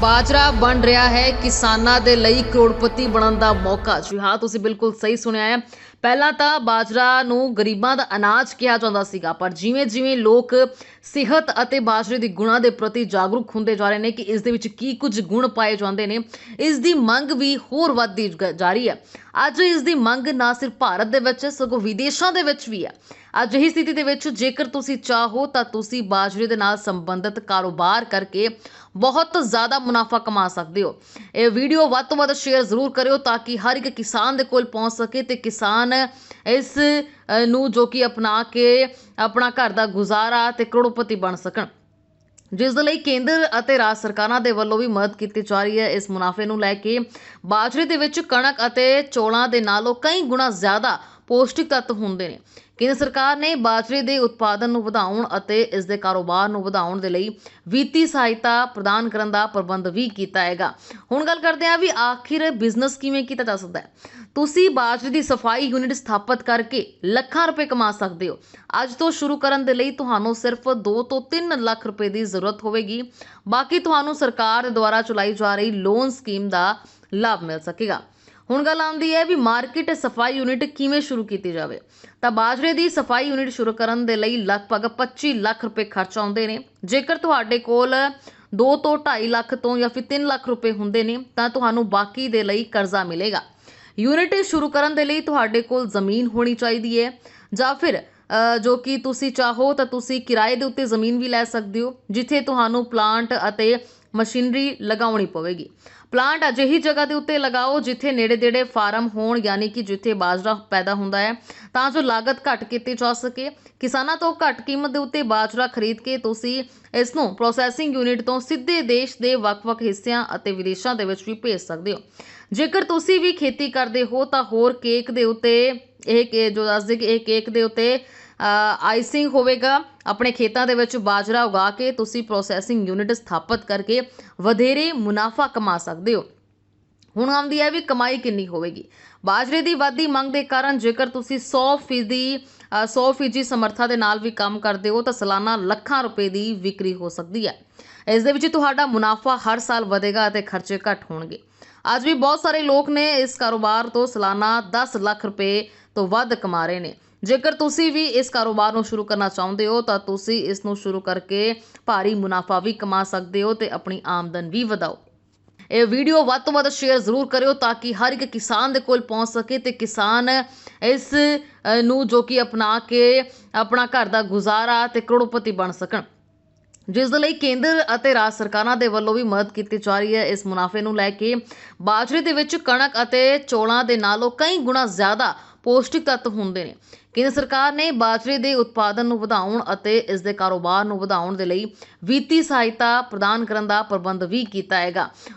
ਬਾਜਰਾ ਬਣ ਰਿਹਾ ਹੈ ਕਿਸਾਨਾਂ ਦੇ ਲਈ ਕਰੋੜਪਤੀ ਬਣਨ ਦਾ ਮੌਕਾ। ਜੀ ਹਾਂ, ਤੁਸੀਂ ਬਿਲਕੁਲ ਸਹੀ ਸੁਣਿਆ ਹੈ। ਪਹਿਲਾਂ ਤਾਂ ਬਾਜਰਾ ਨੂੰ ਗਰੀਬਾਂ ਦਾ ਅਨਾਜ ਕਿਹਾ ਜਾਂਦਾ ਸੀਗਾ, ਪਰ ਜਿਵੇਂ ਜਿਵੇਂ ਲੋਕ ਸਿਹਤ ਅਤੇ ਬਾਜਰੇ ਦੇ ਗੁਣਾਂ ਦੇ ਪ੍ਰਤੀ ਜਾਗਰੂਕ ਹੁੰਦੇ ਜਾ ਰਹੇ ਨੇ ਕਿ ਇਸ ਦੇ ਵਿੱਚ ਕੀ ਕੁਝ ਗੁਣ ਪਾਏ ਜਾਂਦੇ ਨੇ, ਇਸ ਦੀ ਮੰਗ ਵੀ ਹੋਰ ਵੱਧਦੀ ਗ- ਜਾ ਰਹੀ ਹੈ। ਅੱਜ ਇਸ ਦੀ ਮੰਗ ਨਾ ਸਿਰਫ ਭਾਰਤ ਦੇ ਵਿੱਚ, ਸਗੋਂ ਵਿਦੇਸ਼ਾਂ ਦੇ ਵਿੱਚ ਵੀ ਹੈ। ਅੱਜ ਹੀ ਸਥਿਤੀ ਦੇ ਵਿੱਚ ਜੇਕਰ ਤੁਸੀਂ ਚਾਹੋ ਤਾਂ ਤੁਸੀਂ ਬਾਜਰੇ ਦੇ ਨਾਲ ਸੰਬੰਧਿਤ ਕਾਰੋਬਾਰ ਕਰਕੇ ਬਹੁਤ ਜ਼ਿਆਦਾ ਮੁਨਾਫਾ ਕਮਾ ਸਕਦੇ ਹੋ। ਇਹ ਵੀਡੀਓ ਵੱਧ ਤੋਂ ਵੱਧ ਸ਼ੇਅਰ ਜ਼ਰੂਰ ਕਰਿਓ ਤਾਂ ਕਿ ਹਰ ਇੱਕ ਕਿਸਾਨ ਦੇ ਕੋਲ ਪਹੁੰਚ ਸਕੇ ਤੇ ਕਿਸਾਨ ਇਸ ਨੂੰ ਜੋ ਕਿ ਅਪਣਾ ਕੇ ਆਪਣਾ ਘਰ ਦਾ ਗੁਜ਼ਾਰਾ ਤੇ ਕਰੋੜਪਤੀ ਬਣ ਸਕਣ। ਜਿਸ ਦੇ ਲਈ ਕੇਂਦਰ ਅਤੇ ਰਾਜ ਸਰਕਾਰਾਂ ਦੇ ਵੱਲੋਂ ਵੀ ਮਦਦ ਕੀਤੀ ਜਾ ਰਹੀ ਹੈ। ਇਸ ਮੁਨਾਫੇ ਨੂੰ ਲੈ ਕੇ ਬਾਜਰੇ ਦੇ ਵਿੱਚ ਕਣਕ ਅਤੇ ਚੌਲਾਂ ਦੇ ਨਾਲੋਂ ਕਈ ਗੁਣਾ ਜ਼ਿਆਦਾ ਪੌਸ਼ਟਿਕ ਤੱਤ ਹੁੰਦੇ ਨੇ। ਕੇਂਦਰ ਸਰਕਾਰ ਨੇ ਬਾਜਰੇ ਦੇ ਉਤਪਾਦਨ ਨੂੰ ਵਧਾਉਣ ਅਤੇ ਇਸ ਦੇ ਕਾਰੋਬਾਰ ਨੂੰ ਵਧਾਉਣ ਦੇ ਲਈ ਵਿੱਤੀ ਸਹਾਇਤਾ ਪ੍ਰਦਾਨ ਕਰਨ ਦਾ ਪ੍ਰਬੰਧ ਵੀ ਕੀਤਾ ਹੈਗਾ। ਹੁਣ ਗੱਲ ਕਰਦੇ ਹਾਂ ਵੀ ਆਖਿਰ ਬਿਜ਼ਨਸ ਕਿਵੇਂ ਕੀਤਾ ਜਾ ਸਕਦਾ ਹੈ। ਤੁਸੀਂ ਬਾਜਰੇ ਦੀ ਸਫ਼ਾਈ ਯੂਨਿਟ ਸਥਾਪਿਤ ਕਰਕੇ ਲੱਖਾਂ ਰੁਪਏ ਕਮਾ ਸਕਦੇ ਹੋ। ਅੱਜ ਤੋਂ ਸ਼ੁਰੂ ਕਰਨ ਦੇ ਲਈ ਤੁਹਾਨੂੰ ਸਿਰਫ 2 ਤੋਂ 3 ਲੱਖ ਰੁਪਏ ਦੀ ਜ਼ਰੂਰਤ ਹੋਵੇਗੀ। ਬਾਕੀ ਤੁਹਾਨੂੰ ਸਰਕਾਰ ਦੁਆਰਾ ਚਲਾਈ ਜਾ ਰਹੀ ਲੋਨ ਸਕੀਮ ਦਾ ਲਾਭ ਮਿਲ ਸਕੇਗਾ। ਹੁਣ ਗੱਲ ਆਉਂਦੀ ਹੈ ਵੀ ਮਾਰਕੀਟ ਸਫ਼ਾਈ ਯੂਨਿਟ ਕਿਵੇਂ ਸ਼ੁਰੂ ਕੀਤੀ ਜਾਵੇ। ਤਾਂ ਬਾਜਰੇ ਦੀ ਸਫ਼ਾਈ ਯੂਨਿਟ ਸ਼ੁਰੂ ਕਰਨ ਦੇ ਲਈ ਲਗਭਗ 25 ਲੱਖ ਰੁਪਏ ਖਰਚ ਆਉਂਦੇ ਨੇ। ਜੇਕਰ ਤੁਹਾਡੇ ਕੋਲ 2 ਤੋਂ 2.5 ਲੱਖ ਤੋਂ ਜਾਂ ਫਿਰ 3 ਲੱਖ ਰੁਪਏ ਹੁੰਦੇ ਨੇ, ਤਾਂ ਤੁਹਾਨੂੰ ਬਾਕੀ ਦੇ ਲਈ ਕਰਜ਼ਾ ਮਿਲੇਗਾ। ਯੂਨਿਟ ਸ਼ੁਰੂ ਕਰਨ ਦੇ ਲਈ ਤੁਹਾਡੇ ਕੋਲ ਜ਼ਮੀਨ ਹੋਣੀ ਚਾਹੀਦੀ ਹੈ ਜਾਂ ਫਿਰ ਜੋ ਕਿ ਤੁਸੀਂ ਚਾਹੋ ਤਾਂ ਤੁਸੀਂ ਕਿਰਾਏ ਦੇ ਉੱਤੇ ਜ਼ਮੀਨ ਵੀ ਲੈ ਸਕਦੇ ਹੋ, ਜਿੱਥੇ ਤੁਹਾਨੂੰ ਪਲਾਂਟ ਅਤੇ ਮਸ਼ੀਨਰੀ ਲਗਾਉਣੀ ਪਵੇਗੀ। ਪਲਾਂਟ ਅਜਿਹੀ ਜਗ੍ਹਾ ਦੇ ਉੱਤੇ ਲਗਾਓ ਜਿੱਥੇ ਨੇੜੇ-ਦੇੜੇ ਫਾਰਮ ਹੋਣ, ਯਾਨੀ ਕਿ ਜਿੱਥੇ ਬਾਜਰਾ ਪੈਦਾ ਹੁੰਦਾ ਹੈ, ਤਾਂ ਜੋ ਲਾਗਤ ਘੱਟ ਕੀਤੀ ਜਾ ਸਕੇ। ਕਿਸਾਨਾਂ ਤੋਂ ਘੱਟ ਕੀਮਤ ਦੇ ਉੱਤੇ ਬਾਜਰਾ ਖਰੀਦ ਕੇ ਤੁਸੀਂ ਇਸ ਨੂੰ ਪ੍ਰੋਸੈਸਿੰਗ ਯੂਨਿਟ ਤੋਂ ਸਿੱਧੇ ਦੇਸ਼ ਦੇ ਵੱਖ-ਵੱਖ ਹਿੱਸਿਆਂ ਅਤੇ ਵਿਦੇਸ਼ਾਂ ਦੇ ਵਿੱਚ ਵੀ ਭੇਜ ਸਕਦੇ ਹੋ। ਜੇਕਰ ਤੁਸੀਂ ਵੀ ਖੇਤੀ ਕਰਦੇ ਹੋ, ਤਾਂ ਹੋਰ ਕੇਕ ਦੇ ਉੱਤੇ, ਇਹ ਕੇ ਜੋ ਦੱਸਦੇ ਕਿ ਇਹ ਕੇਕ ਦੇ ਉੱਤੇ ਆਈਸਿੰਗ ਹੋਵੇਗਾ। ਆਪਣੇ ਖੇਤਾਂ ਦੇ ਵਿੱਚ ਬਾਜਰਾ ਉਗਾ ਕੇ ਤੁਸੀਂ ਪ੍ਰੋਸੈਸਿੰਗ ਯੂਨਿਟ ਸਥਾਪਿਤ ਕਰਕੇ ਵਧੇਰੇ ਮੁਨਾਫਾ ਕਮਾ ਸਕਦੇ ਹੋ। ਹੁਣ ਆਉਂਦੀ ਹੈ ਵੀ ਕਮਾਈ ਕਿੰਨੀ ਹੋਵੇਗੀ। ਬਾਜਰੇ ਦੀ ਵਾਧੀ ਮੰਗ ਦੇ ਕਾਰਨ ਜੇਕਰ ਤੁਸੀਂ 100 ਫੀਸਦੀ ਅ, 100 ਫੀਸਦੀ ਸਮਰੱਥਾ ਦੇ ਨਾਲ ਵੀ ਕੰਮ ਕਰਦੇ ਹੋ ਤਾਂ ਸਾਲਾਨਾ ਲੱਖਾਂ ਰੁਪਏ ਦੀ ਵਿਕਰੀ ਹੋ ਸਕਦੀ ਹੈ। ਇਸ ਦੇ ਵਿੱਚ ਤੁਹਾਡਾ ਮੁਨਾਫਾ ਹਰ ਸਾਲ ਵਧੇਗਾ ਅਤੇ ਖਰਚੇ ਘੱਟ ਹੋਣਗੇ। ਅੱਜ ਵੀ ਬਹੁਤ ਸਾਰੇ ਲੋਕ ਨੇ ਇਸ ਕਾਰੋਬਾਰ ਤੋਂ ਸਾਲਾਨਾ 10 ਲੱਖ ਰੁਪਏ ਤੋਂ ਵੱਧ ਕਮਾ ਰਹੇ ਨੇ। ਜੇਕਰ ਤੁਸੀਂ ਵੀ ਇਸ ਕਾਰੋਬਾਰ ਨੂੰ ਸ਼ੁਰੂ ਕਰਨਾ ਚਾਹੁੰਦੇ ਹੋ, ਤਾਂ ਤੁਸੀਂ ਇਸ ਨੂੰ ਸ਼ੁਰੂ ਕਰਕੇ ਭਾਰੀ ਮੁਨਾਫਾ ਵੀ ਕਮਾ ਸਕਦੇ ਹੋ ਤੇ ਆਪਣੀ ਆਮਦਨ ਵੀ ਵਧਾਓ। ਇਹ ਵੀਡੀਓ ਵੱਧ ਤੋਂ ਵੱਧ ਸ਼ੇਅਰ ਜ਼ਰੂਰ ਕਰਿਓ ਤਾਂ ਕਿ ਹਰ ਇੱਕ ਕਿਸਾਨ ਦੇ ਕੋਲ ਪਹੁੰਚ ਸਕੇ ਤੇ ਕਿਸਾਨ ਇਸ ਨੂੰ ਜੋ ਕਿ ਅਪਣਾ ਕੇ ਆਪਣਾ ਘਰ ਦਾ ਗੁਜ਼ਾਰਾ ਤੇ ਕਰੋੜਪਤੀ ਬਣ ਸਕਣ। ਜਿਸ ਦੇ ਲਈ ਕੇਂਦਰ ਅਤੇ ਰਾਜ ਸਰਕਾਰਾਂ ਦੇ ਵੱਲੋਂ ਵੀ ਮਦਦ ਕੀਤੀ ਜਾ ਰਹੀ ਹੈ। ਇਸ ਮੁਨਾਫੇ ਨੂੰ ਲੈ ਕੇ ਬਾਜਰੇ ਦੇ ਵਿੱਚ ਕਣਕ ਅਤੇ ਚੌਲਾਂ ਦੇ ਨਾਲੋਂ ਕਈ ਗੁਣਾ ਜ਼ਿਆਦਾ ਪੌਸ਼ਟਿਕ ਤੱਤ ਹੁੰਦੇ ਨੇ। ਕੇਂਦਰ ਸਰਕਾਰ ਨੇ ਬਾਜਰੇ ਦੇ ਉਤਪਾਦਨ ਨੂੰ ਵਧਾਉਣ ਅਤੇ ਇਸ ਦੇ ਕਾਰੋਬਾਰ ਨੂੰ ਵਧਾਉਣ ਦੇ ਲਈ ਵਿੱਤੀ ਸਹਾਇਤਾ ਪ੍ਰਦਾਨ ਕਰਨ ਦਾ ਪ੍ਰਬੰਧ ਵੀ ਕੀਤਾ ਹੈਗਾ।